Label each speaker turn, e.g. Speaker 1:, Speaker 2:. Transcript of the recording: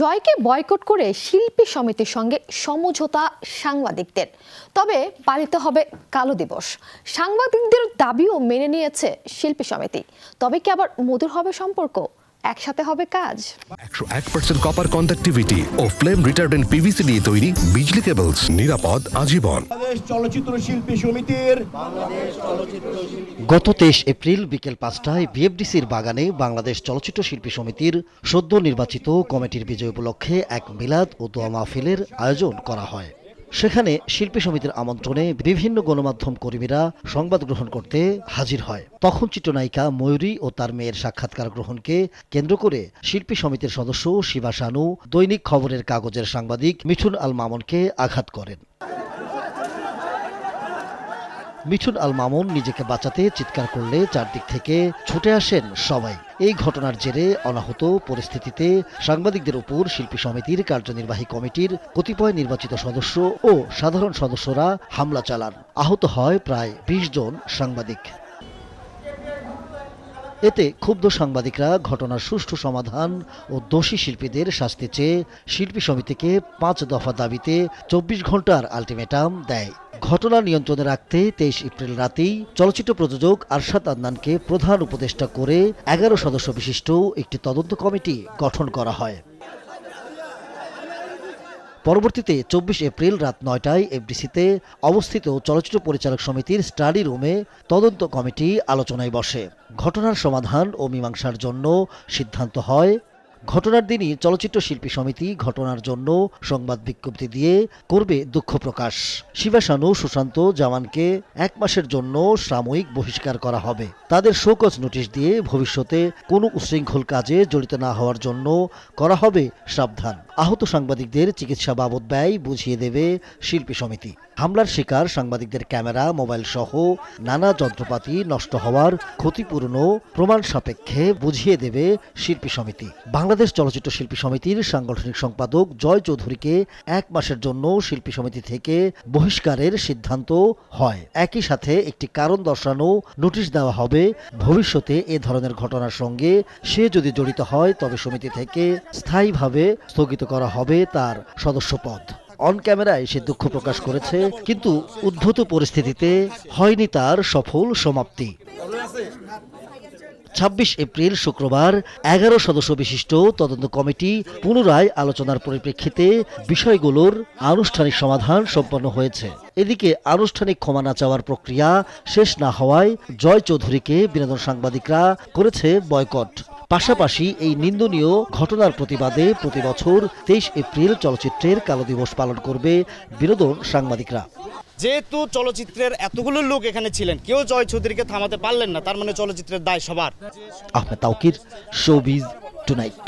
Speaker 1: জয়কে বয়কট করে শিল্পী সমিতির সঙ্গে সমঝোতা সাংবাদিকদের। তবে পালিত হবে কালো দিবস। সাংবাদিকদের দাবিও মেনে নিয়েছে শিল্পী সমিতি। তবে কি আবার মধুর হবে সম্পর্ক? একসাথে হবে কাজ।
Speaker 2: একশো এক পার্সেন্ট কপার কন্ডাক্টিভিটি ও ফ্লেম রিটার্ডেন্ট পিভিসি দিয়ে তৈরি বিজলি কেবলস নিরাপদ আজীবন।
Speaker 3: চলচ্চিত্র শিল্পী সমিতির
Speaker 4: গত তেইশ এপ্রিল বিকেল পাঁচটায় বিএফডিসির বাগানে বাংলাদেশ চলচ্চিত্র শিল্পী সমিতির সদ্য নির্বাচিত কমিটির বিজয় উপলক্ষে এক মিলাদ ও দোয়া মাহফিলের আয়োজন করা হয়। সেখানে শিল্পী সমিতির আমন্ত্রণে বিভিন্ন গণমাধ্যম কর্মীরা সংবাদ গ্রহণ করতে হাজির হয়। তখন চিত্রনায়িকা ময়ূরী ও তার মেয়ের সাক্ষাৎকার গ্রহণকে কেন্দ্র করে শিল্পী সমিতির সদস্য শিবা সানু দৈনিক খবরের কাগজের সাংবাদিক মিঠুন আল মামুনকে আঘাত করেন। মিঠুন আল মামুন নিজেকে বাঁচাতে চিৎকার করলে চারদিক থেকে ছুটে আসেন সবাই। এই ঘটনার জেরে অনাহত পরিস্থিতিতে সাংবাদিকদের উপর শিল্পী সমিতির কার্যনির্বাহী কমিটির কতিপয় নির্বাচিত সদস্য ও সাধারণ সদস্যরা হামলা চালান। আহত হয় প্রায় বিশ জন সাংবাদিক। এতে ক্ষুব্ধ সাংবাদিকরা ঘটনার সুষ্ঠু সমাধান ও দোষী শিল্পীদের শাস্তি চেয়ে শিল্পী সমিতিকে পাঁচ দফা দাবিতে চব্বিশ ঘণ্টার আলটিমেটাম দেয়। ঘটনা নিয়ন্ত্রণে রাখতে তেইশ এপ্রিল রাতেই চলচ্চিত্র প্রযোজক আরশাদ আদনানকে প্রধান উপদেষ্টা করে এগারো সদস্য বিশিষ্ট একটি তদন্ত কমিটি গঠন করা হয়। পরবর্তীতে চব্বিশ এপ্রিল রাত নয়টায় এফডিসিতে অবস্থিত চলচ্চিত্র পরিচালক সমিতির স্টাডি রুমে তদন্ত কমিটি আলোচনায় বসে। ঘটনার সমাধান ও মীমাংসার জন্য সিদ্ধান্ত হয় ঘটনার দিনই চলচ্চিত্র শিল্পী সমিতি ঘটনার জন্য সংবাদ বিজ্ঞপ্তি দিয়ে করবে দুঃখ প্রকাশ। শিবাশানু, সুশান্ত জামানকে এক মাসের জন্য সাময়িক বহিষ্কার করা হবে। তাদের শোকজ নোটিশ দিয়ে ভবিষ্যতে কোনো উশৃঙ্খল কাজে জড়িত না হওয়ার জন্য করা হবে সাবধান। আহত সাংবাদিকদের চিকিৎসা বাবদ ব্যয় বুঝিয়ে দেবে শিল্পী সমিতি। হামলার শিকার সাংবাদিকদের ক্যামেরা, মোবাইল সহ নানা যন্ত্রপাতি নষ্ট হওয়ার ক্ষতিপূরণও প্রমাণ সাপেক্ষে বুঝিয়ে দেবে শিল্পী সমিতি। বাংলাদেশ চলচ্চিত্র শিল্পী সমিতির সাংগঠনিক সম্পাদক জয় চৌধুরীকে এক মাসের জন্য শিল্পী সমিতি থেকে বহিষ্কারের সিদ্ধান্ত হয়। একই সাথে একটি কারণ দর্শানো নোটিশ দেওয়া হবে, ভবিষ্যতে এ ধরনের ঘটনার সঙ্গে সে যদি জড়িত হয়, তবে সমিতি থেকে স্থায়ীভাবে স্থগিত করা হবে তার সদস্যপদ। অন ক্যামেরায় সে দুঃখ প্রকাশ করেছে, কিন্তু উদ্ভূত পরিস্থিতিতে হয়নি তার সফল সমাপ্তি। ছাব্বিশ এপ্রিল শুক্রবার এগারো সদস্য বিশিষ্ট তদন্ত কমিটি পুনরায় আলোচনার পরিপ্রেক্ষিতে বিষয়গুলোর আনুষ্ঠানিক সমাধান সম্পন্ন হয়েছে। এদিকে আনুষ্ঠানিক ক্ষমা না চাওয়ার প্রক্রিয়া শেষ না হওয়ায় জয় চৌধুরীকে বিনোদন সাংবাদিকরা করেছে বয়কট। পাশাপাশি এই নিন্দনীয় ঘটনার প্রতিবাদে প্রতি বছর তেইশ এপ্রিল চলচ্চিত্রের কালো দিবস পালন করবে বিনোদন সাংবাদিকরা।
Speaker 5: যেহেতু চলচ্চিত্রের এতগুলো লোক এখানে ছিলেন কেউ জয় চৌধুরীকে থামাতে পারলেন না তার মানে চলচ্চিত্রের দায় সবার।
Speaker 4: Ahmed Taukir showbiz tonight.